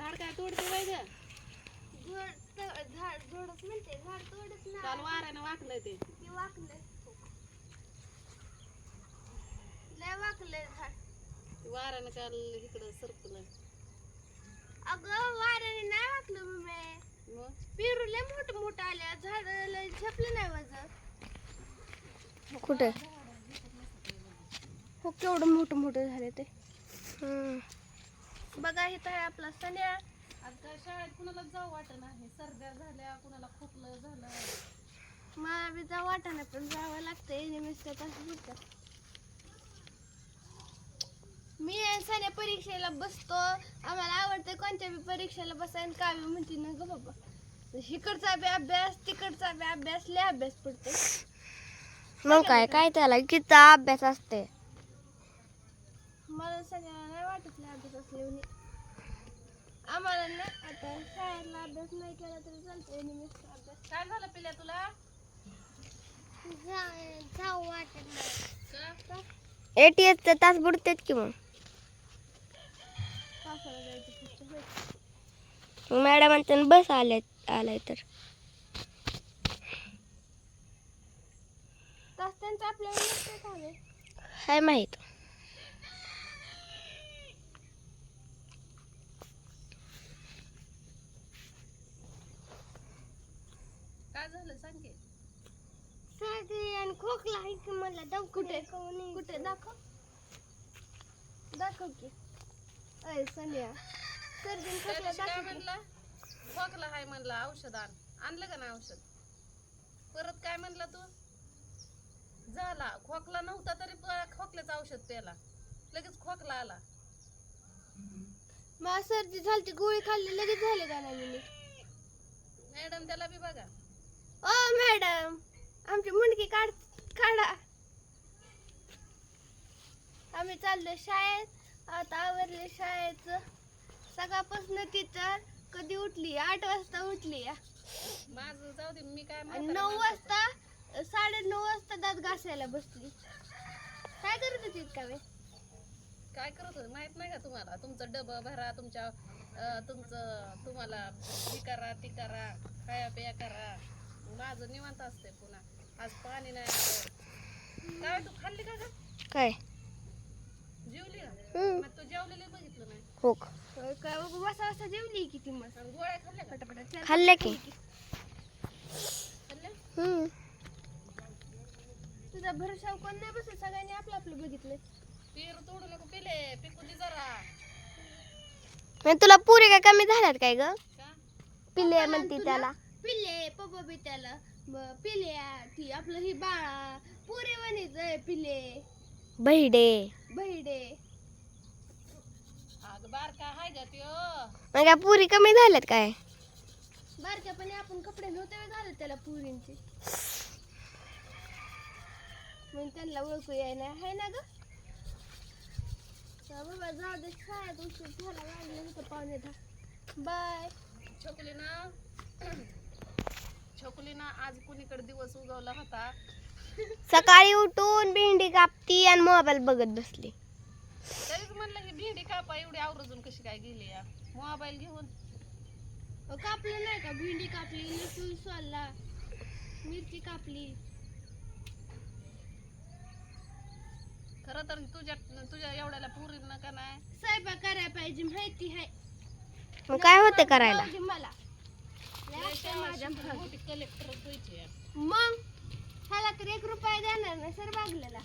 झाड काय तोडते वय ग? झाड झोडच म्हणते झाड तोडत काल नाही वाऱ्यानं वाकलंय ते. ते लय वाकलंय झाड. ते वाऱ्यानं काल इकडं सरकलं. अगं वाऱ्याने नाही वाकलं मम्मी मग? पेरू लय मोठं मोठं आल्या झाड लय झपलं नाही माझं. कुठे? हो केवढं मोठं मोठं झाले ते. बघा हे तर आहे आपला सण्या. आज काय शाळेत कुणाला जाऊ वाटत नाही. सर्द्या झाल्या कुणाला खोकलं झालं. मला बी जा वाटाणा पण जावं लागतं एनिमिस्टर तास बुडतात मी आणि सण्या परीक्षेला बसतो. आम्हाला आवडतं कोणत्या बी परीक्षेला बसायला काव्य म्हणते. ना ग बाबा. इकडचा बी अभ्यास तिकडचा बी अभ्यास लय अभ्यास पडतो मग काय काय त्याला किती अभ्यास असते मला सगळ्यांना नाही वाटत लय अभ्यास असले आम्हाला ना आता शाळेतला अभ्यास नाही केला तरी चालतं एनिमिस्टर अभ्यास. काय झालं पिल्या तुला? जाऊ वाटत का? एटीएसचे तास बुडतात की मग? पावसाळा जायचं पुढचं होय. मॅडम म्हणते बस आले आलाय तर. तास त्यांचं आपल्याला? काय माहीत. झालं सांग की सर्दी आणि खोकला आहे की मला दाव कुठे? कुठे? दाखव. दाखव की. अय संध्या सर्दी आणि त्या खोकला दिवशी काय दाखव की. म्हणला? खोकला हाय म्हणला औषध आण. आणलं का ना औषध? परत काय म्हणला तू? झाला. खोकला नव्हता तरी प- खोकल्याचं औषध प्याला लगेच खोकला आला. मला सर्दी झाली गोळी खाल्ली लगेच झाले का नाही मी? मॅडम त्याला बी बघा. ओ मॅडम आमची मुंडकी काढ काढा. आम्ही चाललोय शाळेत. आता आवरले शाळेचं. सकाळपासून टीचर कधी उठली? आठ वाजता उठली. माझं जाऊ दे मी काय आणि नऊ. वाजता साडे नऊ वाजता दात घासायला बसली. काय करत होती का वे काय करत होते माहीत नाही का तुम्हाला? तुमचं डबं भरा तुमच्या अं, तुमचं तुम्हाला हे करा ती करा खाया पिया करा. माझं निवांत असते पुन्हा. आज पाणी नाही आलं. काय तू खाल्ली का ग? काय? जेवली का? हम्म. मग तू जेवलेली बघितलं नाही. हो काय वाजता वाजता जेवली किती मस्त. आणि गोळ्या खाल्ल्या का? पटापटा चल. खाल्ले की. खाल्ल्या? हम्म. तुझा भरोसा कोण नाही बसत? सगळ्यांनी आपलं आपलं बघितलं पेरू तोडू नको पिले. पिकू दे जरा. मग तुला पुरे काय कमी झाल्यात काय ग? का? पिले म्हणते त्याला. पिल्ले पप्पा बी त्याला ब- पिल्या ती आपलं ही बाळा. पुरे म्हणायचंय पिले बहिडे. बहिडे. अगं बारका हाय ग त्यो. मग काय पुरी कमी झाल्यात काय? बारक्यापणे आपण कपडे नव्हते झाले त्याला पुरींचे. म्हणून त्यांना ओळखू याय ना हाय ना ग? बाबा जाऊ दे शाळेत उशीर झाला लागले होतं पावणे दहा बाय. छोकली ना. ना आज कुणीकडे दिवस उगवला होता. सकाळी उठून भेंडी कापती आणि मोबाईल बघत बसली. तरीच म्हणलं ही भेंडी कापा एवढी आवरजून कशी काय गेली या? मोबाईल घेऊन. अहो, कापलं नाही का? भेंडी कापली लसूण सोलला मिरची कापली. खरं तर तुझ्या तुझ्या एवढ्याला पुरी का नाही? स्वयंपाक करायला पाहिजे माहिती आहे मग काय होते करायला? दे मला मग ह्याला तर एक रुपया देणार नाही सर बागलेला.